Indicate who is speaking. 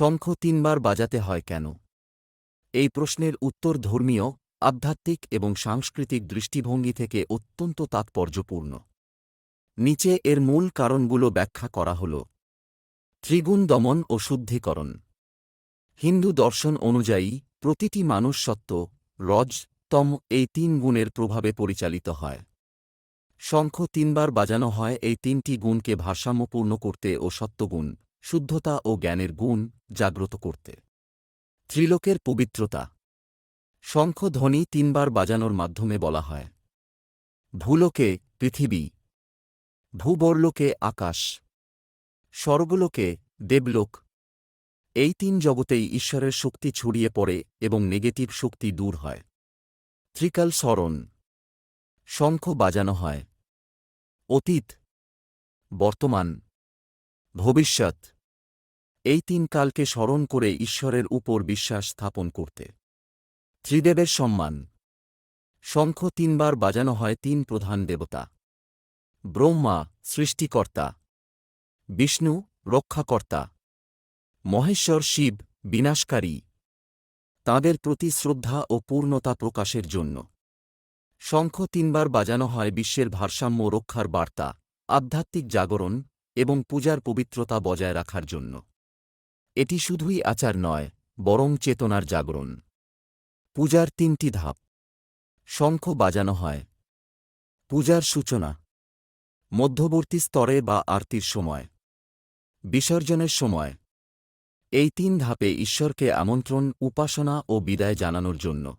Speaker 1: শঙ্খ তিনবার বাজাতে হয় কেন? এই প্রশ্নের উত্তর ধর্মীয়, আধ্যাত্মিক এবং সাংস্কৃতিক দৃষ্টিভঙ্গি থেকে অত্যন্ত তাৎপর্যপূর্ণ। নিচে এর মূল কারণগুলো ব্যাখ্যা করা হল। ত্রিগুণ দমন ও শুদ্ধিকরণ। হিন্দু দর্শন অনুযায়ী, প্রতিটি মানুষ সত্ত্ব, রজ, তম এই তিন গুণের প্রভাবে পরিচালিত হয়। শঙ্খ তিনবার বাজানো হয় এই তিনটি গুণকে ভারসাম্যপূর্ণ করতে ও সত্যগুণ শুদ্ধতা ও জ্ঞানের গুণ জাগ্রত করতে। ত্রিলোকের পবিত্রতা। শঙ্খ ধ্বনি তিনবার বাজানোর মাধ্যমে বলা হয়। ভূলোকে পৃথিবী। ভূবরলোকে আকাশ। স্বর্গলোকে দেবলোক। এই তিন জগতেই ঈশ্বরের শক্তি ছড়িয়ে পড়ে এবং নেগেটিভ শক্তি দূর হয়। ত্রিকাল স্মরণ। শঙ্খ বাজানো হয়। অতীত। বর্তমান। ভবিষ্যৎ। এই তিন কালকে স্মরণ করে ঈশ্বরের উপর বিশ্বাস স্থাপন করতে। ত্রিদেবের সম্মান। শঙ্খ তিনবার বাজানো হয় তিন প্রধান দেবতা। ব্রহ্মা, সৃষ্টিকর্তা। বিষ্ণু, রক্ষাকর্তা। মহেশ্বর শিব, বিনাশকারী। তাঁদের প্রতি শ্রদ্ধা ও পূর্ণতা প্রকাশের জন্য। শঙ্খ তিনবার বাজানো হয় বিশ্বের ভারসাম্য রক্ষার বার্তা। আধ্যাত্মিক জাগরণ এবং পূজার পবিত্রতা বজায় রাখার জন্য। এটি শুধুই আচার নয়, বরং চেতনার জাগরণ। পূজার তিনটি ধাপ। শঙ্খ বাজানো হয়। পূজার সূচনা। মধ্যবর্তী স্তরে বা আরতির সময়। বিসর্জনের সময়। এই তিন ধাপে ঈশ্বরকে আমন্ত্রণ, উপাসনা ও বিদায় জানানোর জন্য।